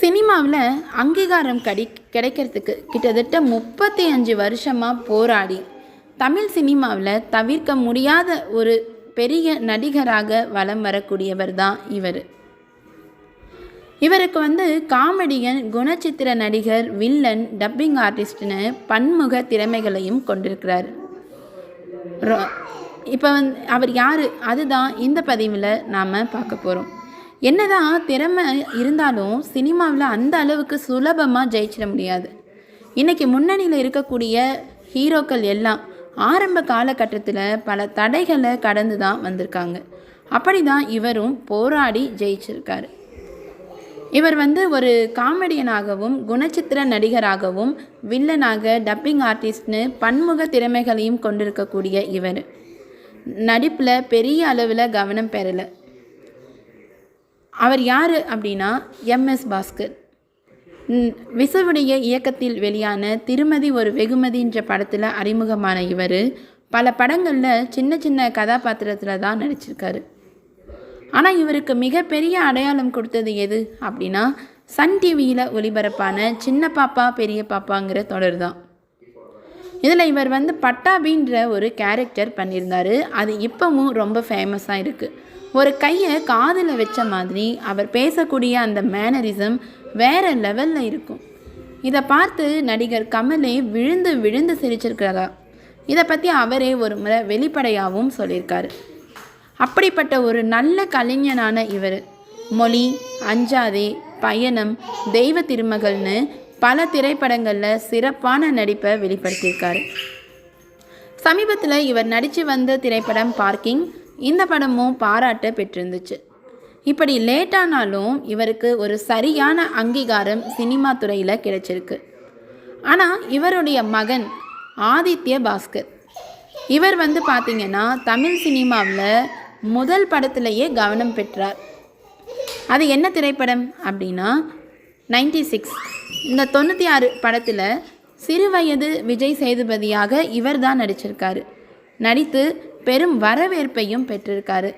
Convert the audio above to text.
சினிமாவில் அங்கீகாரம் கடி கிடைக்கிறதுக்கு கிட்டத்தட்ட முப்பத்தி அஞ்சு வருஷமாக போராடி. தமிழ் சினிமாவில் தவிர்க்க முடியாத ஒரு பெரிய நடிகராக வலம் வரக்கூடியவர் தான் இவர். இவருக்கு வந்து காமெடியன் குணச்சித்திர நடிகர் வில்லன் டப்பிங் ஆர்டிஸ்ட்னு பன்முக திறமைகளையும் கொண்டிருக்கிறார். இப்போ வந்து அவர் யார்? அதுதான் இந்த பதிவில் நாம் பார்க்க போகிறோம் என்னதான் திறமை இருந்தாலும் சினிமாவில் அந்த அளவுக்கு சுலபமாக ஜெயிச்சிட முடியாது. இன்றைக்கி முன்னணியில் இருக்கக்கூடிய ஹீரோக்கள் எல்லாம் ஆரம்ப காலகட்டத்தில் பல தடைகளை கடந்து தான் வந்திருக்காங்க. அப்படி தான் இவரும் போராடி ஜெயிச்சிருக்காரு. இவர் வந்து ஒரு காமெடியனாகவும் குணச்சித்திர நடிகராகவும் வில்லனாக டப்பிங் ஆர்டிஸ்ட்னு பன்முக திறமைகளையும் கொண்டிருக்கக்கூடிய இவர். நடிப்பில் பெரிய அளவில் கவனம் பெறலை. அவர் யார் அப்படின்னா எம்எஸ் பாஸ்கர். விசவுடைய இயக்கத்தில் வெளியான திருமதி ஒரு வெகுமதின்ற படத்தில் அறிமுகமான இவர். பல படங்களில் சின்ன சின்ன கதாபாத்திரத்தில் தான் நடிச்சிருக்காரு. ஆனால் இவருக்கு மிகப்பெரிய அடையாளம் கொடுத்தது எது அப்படின்னா சன் டிவியில் ஒளிபரப்பான சின்ன பாப்பா பெரிய பாப்பாங்கிற தொடர் தான். இதில் இவர் வந்து பட்டாபின்ற ஒரு கேரக்டர் பண்ணியிருந்தாரு. அது இப்போவும் ரொம்ப ஃபேமஸாக இருக்குது ஒரு கையை காதில் வச்ச மாதிரி அவர் பேசக்கூடிய அந்த மேனரிசம் வேறு லெவலில் இருக்கும். இதை பார்த்து நடிகர் கமலே விழுந்து விழுந்து சிரிச்சிருக்கிறதா இதை பற்றி அவரே ஒரு முறை வெளிப்படையாகவும் சொல்லியிருக்காரு. அப்படிப்பட்ட ஒரு நல்ல கலைஞனான இவர். மொழி அஞ்சாதே பயணம் தெய்வ திருமகள்னு பல திரைப்படங்களில் சிறப்பான நடிப்பை வெளிப்படுத்தியிருக்காரு. சமீபத்தில் இவர் நடித்து வந்த திரைப்படம் பார்க்கிங் இந்த படமும் பாராட்ட பெற்றிருந்துச்சு. இப்படி லேட்டானாலும் இவருக்கு ஒரு சரியான அங்கீகாரம் சினிமா துறையில் கிடைச்சிருக்கு. ஆனால் இவருடைய மகன் ஆதித்ய பாஸ்கர். இவர் வந்து பார்த்திங்கன்னா தமிழ் சினிமாவில் முதல் படத்திலேயே கவனம் பெற்றார். அது என்ன திரைப்படம் அப்படின்னா நைன்டி சிக்ஸ் இந்த தொண்ணூற்றி ஆறு படத்தில் சிறுவயது விஜய் சேதுபதியாக இவர் தான் நடிச்சிருக்காரு. நடித்து பெரும் வரவேற்பையும் பெற்றிருக்காரு.